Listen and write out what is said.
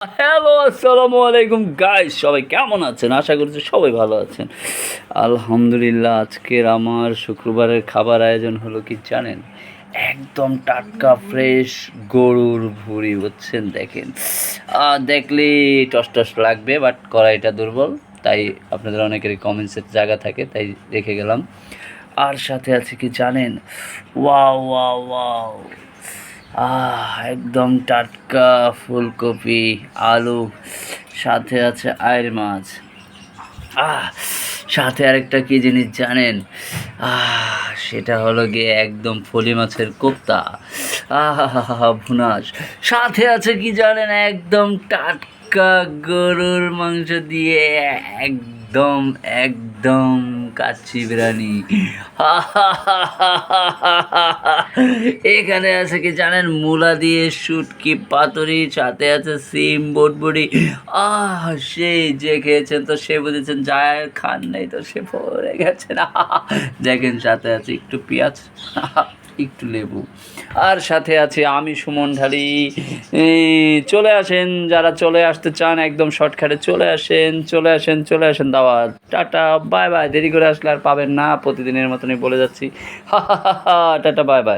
Hello আসসালামু আলাইকুম guys সবাই কেমন আছেন? আশা করছি সবাই ভালো আছেন। আলহামদুলিল্লাহ, আজকের আমার শুক্রবারের খাবার আয়োজন হলো কি জানেন? একদম টাটকা ফ্রেশ গরুর ভুড়ি, বুঝছেন, দেখেন। দেখলে টস টস লাগবে বাট কড়াইটা দুর্বল, তাই আপনাদের অনেকেরই কমেন্টসের জায়গা থাকে, তাই রেখে গেলাম। আর সাথে আছে কি জানেন? ওয়াও ওয়াও ওয়াও একদম টাটকা ফুলকপি, আলু, সাথে আছে আয়ের মাছ। আহ, সাথে আরেকটা কি জিনিস জানেন? আহ, সেটা হলো গিয়ে একদম ফলি মাছের কোপ্তা। আহ ভুনাস সাথে আছে কি জানেন? একদম টাটকা গরুর মাংস দিয়ে একদম একদম কাচ্চি বিরিয়ানি এখানে আছে কি জানেন? মূলা দিয়ে শুটকি, পাতুরি, সাথে আছে সিম বোটবুড়ি আহ সেই যে খেয়েছেন তো সে বুঝেছেন যায় খান নাই তো, সে পড়ে গেছে না। দেখেন, সাথে আছে একটু পেঁয়াজ। একটু লেবু। আর সাথে আছে আমি সুমন ঢালি। চলে আসেন, যারা চলে আসতে চান, একদম শর্টকাটে চলে আসেন চলে আসেন চলে আসেন দাওয়া টাটা, বাই বাই। দেরি করে আসলে আর পাবেন না, প্রতিদিনের মতনই বলে যাচ্ছি। হা হা হা, টাটা, বাই বাই।